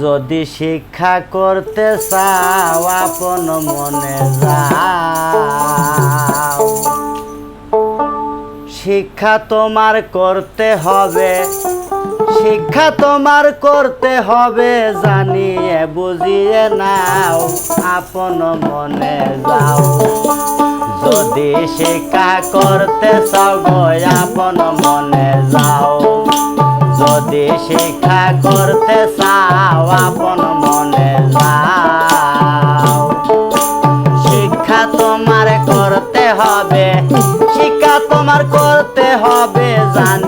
যদি শিক্ষা করতে চাও, আপন মনে যাও। শিক্ষা তোমার করতে হবে, শিক্ষা তোমার করতে হবে, জানিয়ে বুঝিয়ে নাও, আপন মনে যাও। যদি শিক্ষা করতে চাও আপন মনে যাও। যদি শিক্ষা করতে আপন মনে শিক্ষা তোমার করতে হবে শিক্ষা তোমার করতে হবে জানিয়ে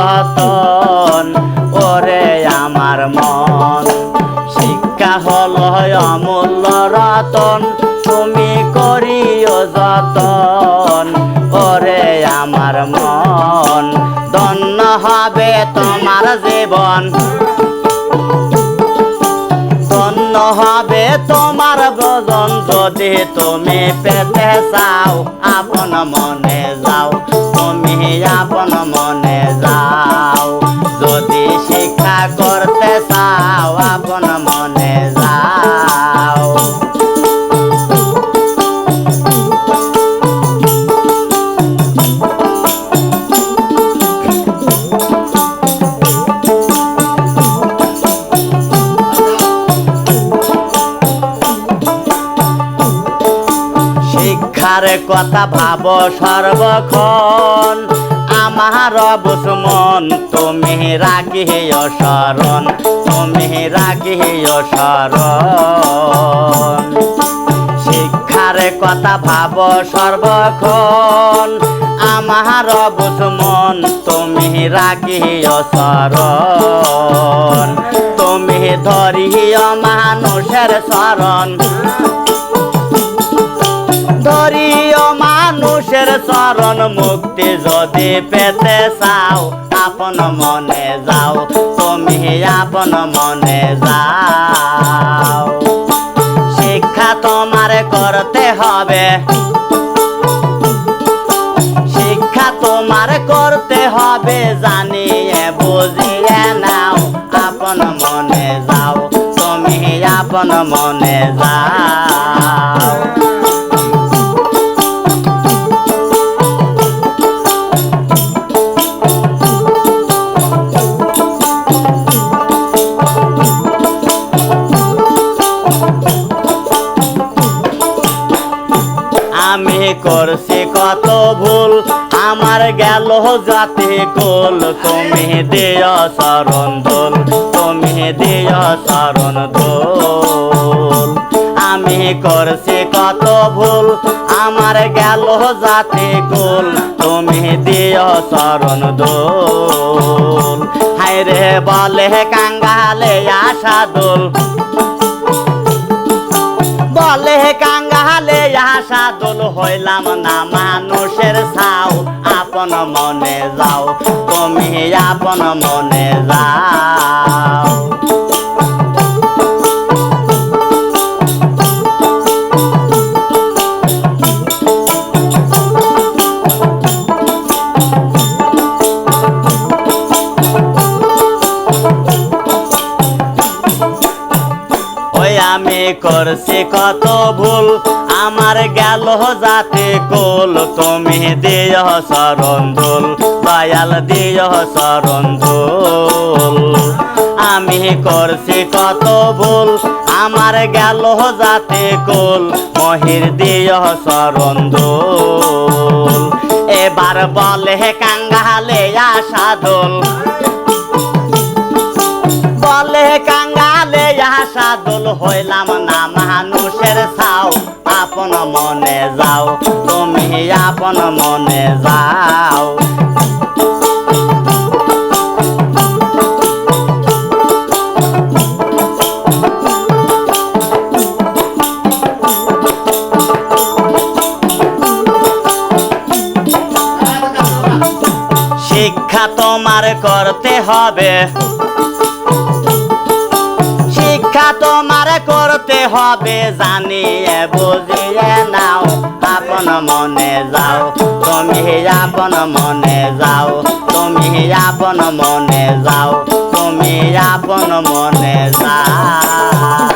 যতন ওরে আমার মন। শিক্ষা হল অমূল্য রতন, তুমি করিও যতন ওরে আমার মন। ধন্য হবে তোমার জীবন। ধন্য হবে তোমার ব্রজন যদি তুমি পেতে চাও, আপন মনে যাও, তুমি আপন মনে যাও। শিক্ষা করতে চাও আপন মনে যাও। শিক্ষার কথা ভাব সর্বক্ষণ। আমার বুঝমন তুমি রাখিও শরণ, তুমি রাখিও শরণ। শিক্ষার কথা ভাব সর্বক্ষণ আমার বুঝমন তুমি রাখিও শরণ। তুমি ধরিও মানুষের শরণ ধরিও মানুষের চরণ মুক্তি যদি পেতে চাও, আপন মনে যাও, তুমি আপন মনে যাও। শিক্ষা তোমার করতে হবে। শিক্ষা তোমার করতে হবে, জানিয়ে বুঝিয়ে নাও, আপন মনে যাও, তুমি আপন মনে যাও। করছি কত ভুল? আমার গেল জাতি কোল, তুমি দেয় শরণ দোল, তুমি দিয় শরণ দোল। আমি করছি কত ভুল, আমার গেল জাতি কোল, তুমি দিয় শরণ দোল। হায়রে বলে কাঙ্গালে আশা দোল। কাঙ্গালে আশা দোল হইলাম না মানুষের সাও আপন মনে যাও তুমি আপন মনে যাও। করছি কত ভুল, আমার গেল যাতে কোল, তুমি দিয় শরণ দোল দয়াল দিয় শরণ দোল আমি করছি কত ভুল, আমার গেল যাতে কোল, মহির দিয় শরণ দোল এবার বলে কাঙ্গালে আশা পাগল হইলাম না মানুষের ছাও আপন মনে যাও, তুমি আপন মনে যাও। শিক্ষা তোমার করতে হবে। করতে হবে জানিয়ে বুঝিয়ে নাও, আপন মনে যাও, তুমি আপন মনে যাও, তুমি আপন মনে যাও, তুমি আপন মনে যাও।